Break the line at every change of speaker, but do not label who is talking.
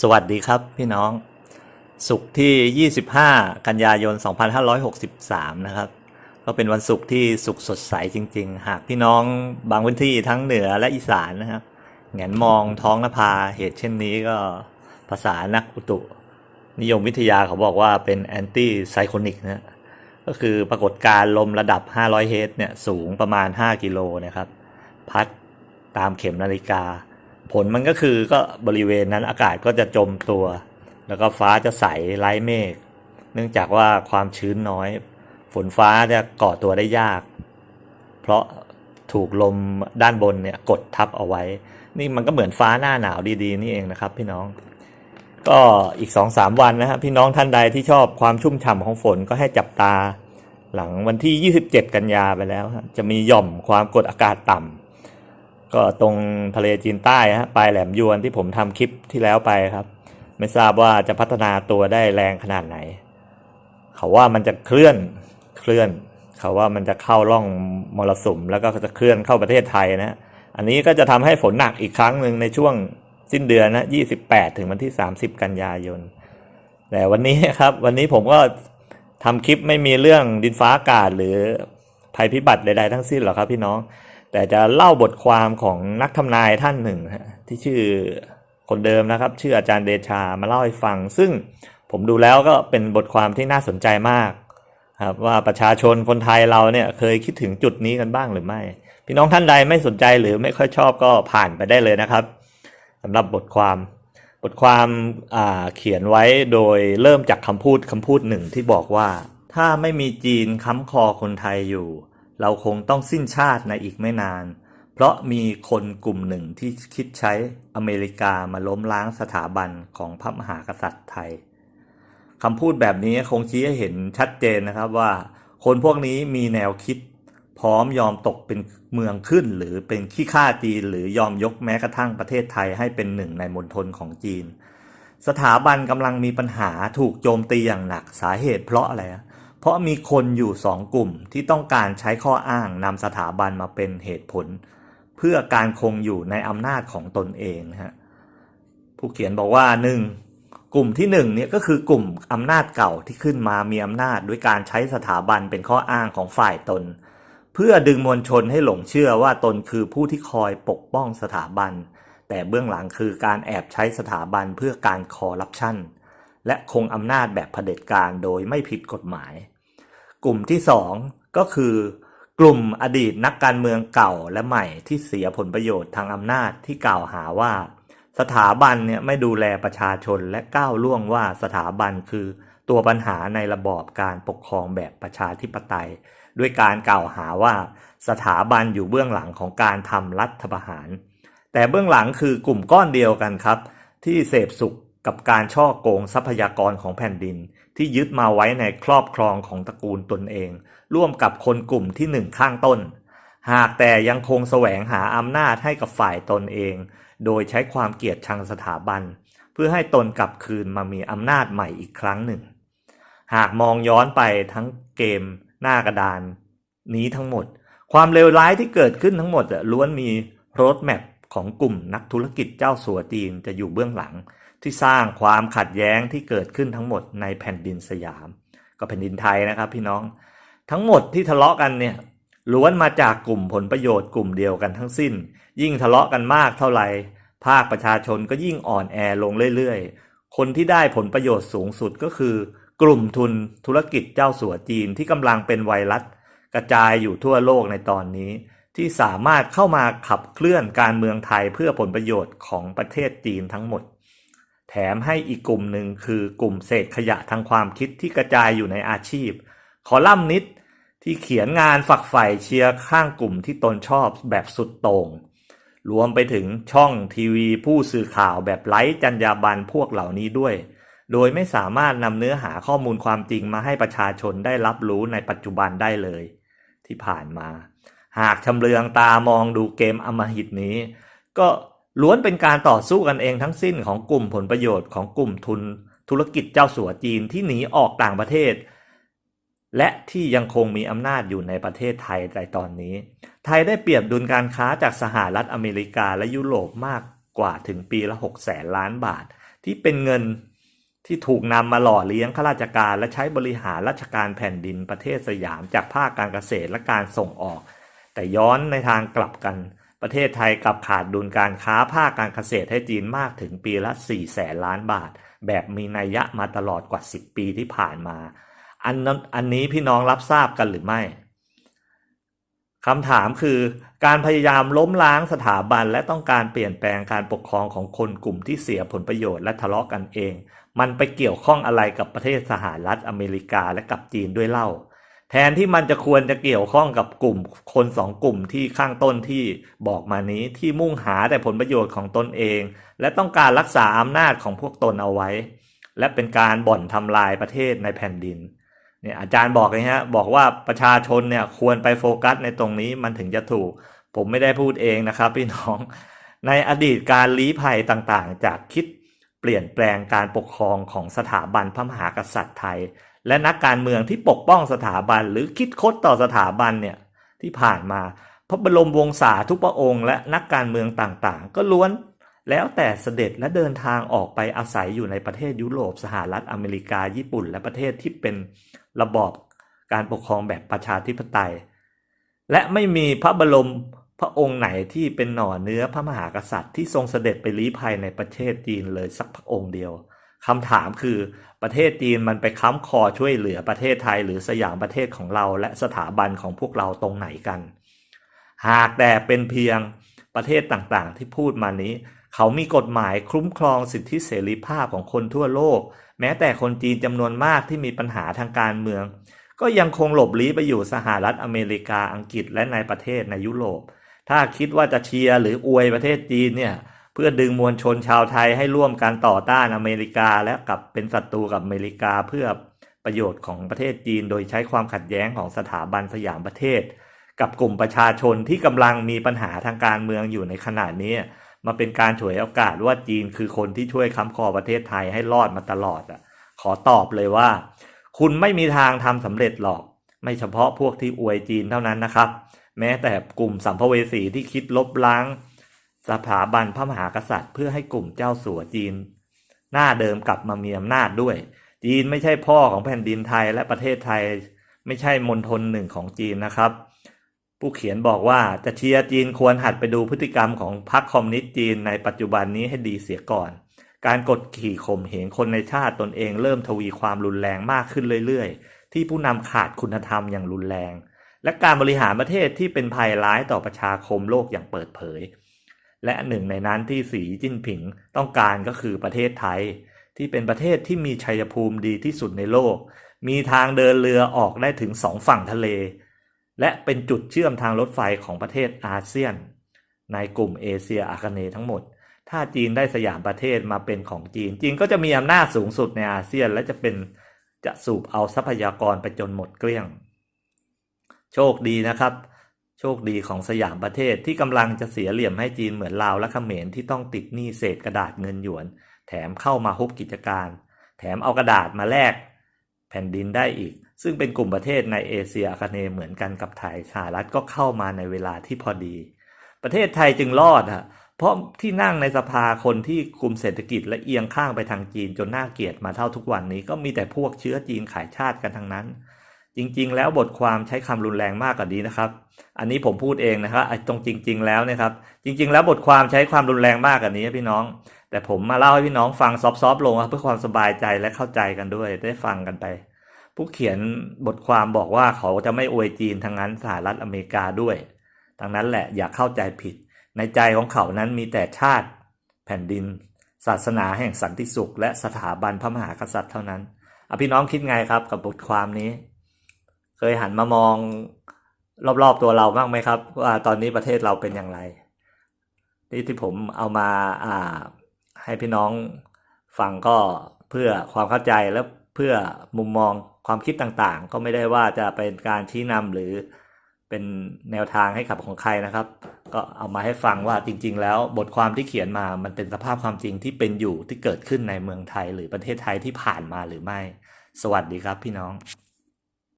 สวัสดีครับพี่น้องศุกร์ที่ 25 กันยายน 2563 นะครับ ก็เป็นวันศุกร์ที่สุขสดใสจริง ๆ หากพี่น้องบางพื้นที่ทั้งเหนือและอีสานนะครับแงนมองท้องนภาเหตุเช่นนี้ก็ภาษานักอุตุ นิยมวิทยาเขาบอกว่าเป็นแอนตี้ไซโคนิกนะก็คือปรากฏการลมระดับ 500 เฮรตเนี่ยสูงประมาณ 5 กิโลนะครับ พัดตามเข็มนาฬิกา ผลมันก็คือก็บริเวณนั้นอากาศก็จะจมตัว แล้วก็ฟ้าจะใสไร้เมฆเนื่องจากว่าความชื้นน้อย ฝนฟ้าจะก่อตัวได้ยาก เพราะถูกลมด้านบนเนี่ยกดทับเอาไว้ นี่มันก็เหมือนฟ้าหน้าหนาวดีๆ นี่เองนะครับ พี่น้อง ก็อีกสองสามวันนะครับพี่น้องท่านใดที่ชอบความชุ่มฉ่ำของฝนก็ให้จับตา หลังวันที่ 27 กันยาไปแล้ว จะมีหย่อมความกดอากาศต่ำ ก็ตรงทะเลจีนใต้ฮะปลายแหลมยวนที่ผมทำคลิปที่แล้วไปครับ ไม่ทราบว่าจะพัฒนาตัวได้แรงขนาดไหน เขาว่ามันจะเคลื่อนเคลื่อน เขาว่ามันจะเข้าร่องมรสุมแล้วก็จะเคลื่อนเข้าประเทศไทยนะอันนี้ก็จะทำให้ฝนหนักอีกครั้งหนึ่งในช่วงสิ้นเดือนนะ28ถึงวันที่30กันยายน แต่วันนี้ครับ วันนี้ผมก็ทำคลิปไม่มีเรื่องดินฟ้าอากาศหรือภัยพิบัติใดๆทั้งสิ้นหรอกครับพี่น้อง แต่จะเล่าบทความของนักทำนายท่านหนึ่งที่ชื่อคนเดิมนะครับ ชื่ออาจารย์เดชามาเล่าให้ฟัง ซึ่งผมดูแล้วก็เป็นบทความที่น่าสนใจมากครับว่าประชาชนคนไทยเราเนี่ยเคยคิดถึงจุดนี้กันบ้างหรือไม่ พี่น้องท่านใดไม่สนใจหรือไม่ค่อยชอบก็ผ่านไปได้เลยนะครับสำหรับบทความบทความอ่าเขียนไว้โดยเริ่มจากคำพูดคำพูดหนึ่งที่บอกว่า ถ้าไม่มีจีนค้ำคอคนไทยอยู่ เราคงต้องสิ้นชาติในอีกไม่นาน เพราะมีคนกลุ่มหนึ่งที่คิดใช้อเมริกามาล้มล้างสถาบันของพระมหากษัตริย์ไทยคำพูดแบบนี้คงชี้ให้เห็นชัดเจนนะครับว่า คนพวกนี้มีแนวคิด พร้อมยอมตกเป็นเมืองขึ้น หรือเป็นขี้ข้าจีน หรือยอมยกแม้กระทั่งประเทศไทยให้เป็นหนึ่งในมณฑลของจีน สถาบันกำลังมีปัญหาถูกโจมตีอย่างหนักสาเหตุเพราะอะไร เพราะมีคนอยู่สองกลุ่มที่ต้องการใช้ข้ออ้างนำสถาบันมาเป็นเหตุผล เพื่อการคงอยู่ในอำนาจของตนเองนะฮะผู้เขียนบอกว่าหนึ่งกลุ่มที่หนึ่งเนี่ยก็คือกลุ่มอำนาจเก่าที่ขึ้นมามีอำนาจด้วยการใช้สถาบันเป็นข้ออ้างของฝ่ายตน เพื่อดึงมวลชนให้หลงเชื่อว่าตนคือผู้ที่คอยปกป้องสถาบัน แต่เบื้องหลังคือการแอบใช้สถาบันเพื่อการคอร์รัปชันและคงอำนาจแบบเผด็จการโดยไม่ผิดกฎหมาย กลุ่มที่สองก็คือกลุ่มอดีตนักการเมืองเก่าและใหม่ที่เสียผลประโยชน์ทางอำนาจที่กล่าวหาว่า สถาบันเนี่ยไม่ดูแลประชาชนและก้าวล่วงว่าสถาบันคือตัวปัญหาในระบอบการปกครองแบบประชาธิปไตย ด้วยการกล่าวหาว่าสถาบันอยู่เบื้องหลังของการทำรัฐประหาร แต่เบื้องหลังคือกลุ่มก้อนเดียวกันครับ ที่เสพสุข กับการช่อโกงทรัพยากรของแผ่นดิน ที่ยึดมาไว้ในครอบครองของตระกูลตนเอง ร่วมกับคนกลุ่มที่หนึ่งข้างต้น หากแต่ยังคงแสวงหาอำนาจให้กับฝ่ายตนเอง โดยใช้ความเกลียดชังสถาบัน เพื่อให้ตนกลับคืนมามีอำนาจใหม่อีกครั้งหนึ่ง หากมองย้อนไปทั้งเกมหน้ากระดาน นี้ทั้งหมด ความเลวร้ายที่เกิดขึ้นทั้งหมดอะล้วนมีโรดแมพของกลุ่มนักธุรกิจเจ้าสัวจีนจะอยู่เบื้องหลัง ที่สร้างความขัดแย้งที่เกิดขึ้นทั้งหมดในแผ่นดินสยาม ก็แผ่นดินไทยนะครับพี่น้อง ทั้งหมดที่ทะเลาะกันเนี่ยล้วนมาจากกลุ่มผลประโยชน์กลุ่มเดียวกันทั้งสิ้น ยิ่งทะเลาะกันมากเท่าไหร่ภาคประชาชนก็ยิ่งอ่อนแอลงเรื่อยๆ คนที่ได้ผลประโยชน์สูงสุดก็คือ กลุ่มทุนธุรกิจเจ้าสัวจีนที่กำลังเป็นไวรัส กระจายอยู่ทั่วโลกในตอนนี้ ที่สามารถเข้ามาขับเคลื่อนการเมืองไทยเพื่อผลประโยชน์ของประเทศจีนทั้งหมด แถมให้อีกกลุ่มหนึ่งคือกลุ่มเศษขยะทางความคิดที่กระจายอยู่ในอาชีพ คอลัมนิสที่เขียนงานฝักใฝ่เชียร์ข้างกลุ่มที่ตนชอบแบบสุดโต่งรวมไปถึงช่องทีวีผู้สื่อข่าวแบบไร้จรรยาบรรณพวกเหล่านี้ด้วย โดยไม่สามารถนำเนื้อหาข้อมูลความจริงมาให้ประชาชนได้รับรู้ในปัจจุบันได้เลย ที่ผ่านมา หากชำเลืองตามองดูเกมอมหิตนี้ ก็ ล้วนเป็นการต่อสู้กันเองทั้งสิ้นของกลุ่มผลประโยชน์ของกลุ่มทุนธุรกิจเจ้าสัวจีนที่หนีออกต่างประเทศ และที่ยังคงมีอำนาจอยู่ในประเทศไทยในตอนนี้ ไทยได้เปรียบดุลการค้าจากสหรัฐอเมริกาและยุโรปมากกว่าถึงปีละ6แสนล้านบาท ที่เป็นเงินที่ถูกนำมาหล่อเลี้ยงข้าราชการและใช้บริหารราชการแผ่นดินประเทศสยามจากภาคการเกษตรและการส่งออก แต่ย้อนในทางกลับกัน ประเทศไทยกับขาดดุลการค้าภาคการเกษตรให้จีนมากถึงปีละ 4 แสนล้านบาท แบบมีนัยยะมาตลอดกว่า 10 ปีที่ผ่านมา อันนั้นอันนี้พี่น้องรับทราบกันหรือไม่คำถามคือการพยายามล้มล้างสถาบันและต้องการเปลี่ยนแปลงการปกครองของคนกลุ่มที่เสียผลประโยชน์และทะเลาะกันเอง มันไปเกี่ยวข้องอะไรกับประเทศสหรัฐอเมริกาและกับจีนด้วยเล่า แทนที่มันจะควรจะเกี่ยวข้องกับกลุ่มคนสองกลุ่มที่ข้างต้นที่บอกมานี้ที่มุ่งหาแต่ผลประโยชน์ของตนเอง และต้องการรักษาอำนาจของพวกตนเอาไว้ และเป็นการบ่อนทำลายประเทศในแผ่นดินเนี่ยอาจารย์บอกเลยฮะบอกว่าประชาชนเนี่ยควรไปโฟกัสในตรงนี้มันถึงจะถูก ผมไม่ได้พูดเองนะครับพี่น้อง ในอดีตการลี้ภัยต่างๆ จากคิดเปลี่ยนแปลงการปกครองของสถาบันพระมหากษัตริย์ไทย และนักการเมืองที่ปกป้องสถาบัน หรือคิดคดต่อสถาบันเนี่ยที่ผ่านมาพระบรมวงศาทุกพระองค์ และนักการเมืองต่างๆ ก็ล้วนแล้วแต่เสด็จและเดินทางออกไปอาศัยอยู่ในประเทศยุโรปสหรัฐอเมริกาญี่ปุ่น และประเทศที่เป็นระบอบการปกครองแบบประชาธิปไตย และไม่มีพระบรมพระองค์ไหนที่เป็นหน่อเนื้อพระมหากษัตริย์ที่ทรงเสด็จไปลี้ภัยในประเทศจีนเลยสักพระองค์เดียว คำถามคือประเทศจีนมันไปค้ำคอช่วยเหลือประเทศไทย หรือสยามประเทศของเราและสถาบันของพวกเราตรงไหนกัน หากแต่เป็นเพียงประเทศต่างๆ ที่พูดมานี้ เขามีกฎหมายคุ้มครองสิทธิเสรีภาพของคนทั่วโลก แม้แต่คนจีนจำนวนมากที่มีปัญหาทางการเมือง ก็ยังคงหลบลี้ไปอยู่สหรัฐอเมริกาอังกฤษและในประเทศในยุโรป ถ้าคิดว่าจะเชียร์หรืออวยประเทศจีนเนี่ย เพื่อดึงมวลชนชาวไทยให้ร่วมกันต่อต้านอเมริกาและกลับเป็นศัตรูกับอเมริกาเพื่อประโยชน์ของประเทศจีน โดยใช้ความขัดแย้งของสถาบันสยามประเทศ กับกลุ่มประชาชนที่กำลังมีปัญหาทางการเมืองอยู่ในขณะนี้มาเป็นการฉวยโอกาสว่าจีนคือคนที่ช่วยค้ำคอประเทศไทยให้รอดมาตลอดอะขอตอบเลยว่า คุณไม่มีทางทำสำเร็จหรอก ไม่เฉพาะพวกที่อวยจีนเท่านั้นนะครับ แม้แต่กลุ่มสัมภเวสีที่คิดลบล้าง สถาบันพระมหากษัตริย์ เพื่อให้กลุ่มเจ้าสัวจีน หน้าเดิมกลับมามีอำนาจด้วย จีนไม่ใช่พ่อของแผ่นดินไทยและประเทศไทย ไม่ใช่มณฑลหนึ่งของจีนนะครับ ผู้เขียนบอกว่าจะเชียร์จีนควรหัดไปดูพฤติกรรมของพรรคคอมมิวนิสต์จีนในปัจจุบันนี้ให้ดีเสียก่อน การกดขี่ข่มเหงคนในชาติตนเองเริ่มทวีความรุนแรงมากขึ้นเรื่อยๆ ที่ผู้นำขาดคุณธรรมอย่างรุนแรงและการบริหารประเทศที่เป็นภัยร้ายต่อประชาคมโลกอย่างเปิดเผย และหนึ่งในนั้นที่สีจิ้นผิงต้องการก็คือประเทศไทย ที่เป็นประเทศที่มีชัยภูมิดีที่สุดในโลก มีทางเดินเรือออกได้ถึงสองฝั่งทะเล และเป็นจุดเชื่อมทางรถไฟของประเทศอาเซียน ในกลุ่มเอเชียอาคเนย์ทั้งหมด ถ้าจีนได้สยามประเทศมาเป็นของจีน จีนก็จะมีอำนาจสูงสุดในอาเซียน และจะเป็นจะสูบเอาทรัพยากรไปจนหมดเกลี้ยง โชคดีนะครับ โชคดีของสยามประเทศที่กำลังจะเสียเหลี่ยมให้จีนเหมือนลาวและเขมรที่ต้องติดหนี้เศษกระดาษเงินหยวน แถมเข้ามาฮุบกิจการ แถมเอากระดาษมาแลกแผ่นดินได้อีก ซึ่งเป็นกลุ่มประเทศในเอเชียอาคเนย์เหมือนกันกับไทยสหรัฐก็เข้ามาในเวลาที่พอดี ประเทศไทยจึงรอดอะเพราะที่นั่งในสภาคนที่กลุ่มเศรษฐกิจและเอียงข้างไปทางจีนจนน่าเกลียดมาเท่าทุกวันนี้ก็มีแต่พวกเชื้อจีนขายชาติกันทั้งนั้น จริง ๆ แล้วบทความใช้คำรุนแรงมากกว่านี้นะครับ อันนี้ผมพูดเองนะครับไอ้ตรงจริง ๆ แล้วนะครับ จริง ๆ แล้วบทความใช้ความรุนแรงมากกว่านี้พี่น้อง แต่ผมมาเล่าให้พี่น้องฟังซอฟๆลงเพื่อความสบายใจและเข้าใจกันด้วยได้ฟังกันไป ผู้เขียนบทความบอกว่าเขาจะไม่อวยจีนทางนั้นสหรัฐอเมริกาด้วยดังนั้นแหละอย่าเข้าใจผิด ในใจของเขานั้นมีแต่ชาติ แผ่นดิน ศาสนาแห่งสันติสุข และสถาบันพระมหากษัตริย์เท่านั้นอะพี่น้องคิดไงครับกับบทความนี้ เคยหันมามองรอบๆตัวเราบ้างไหมครับว่าตอนนี้ประเทศเราเป็นอย่างไรที่ที่ผมเอามาอ่าให้พี่น้องฟังก็เพื่อความเข้าใจและเพื่อมุมมองความคิดต่างๆ ก็ไม่ได้ว่าจะเป็นการชี้นำหรือเป็นแนวทางให้กับของใครนะครับ ก็เอามาให้ฟังว่าจริง ๆ แล้วบทความที่เขียนมามันเป็นสภาพความจริงที่เป็นอยู่ที่เกิดขึ้นในเมืองไทย หรือประเทศไทยที่ผ่านมาหรือไม่ สวัสดีครับพี่น้อง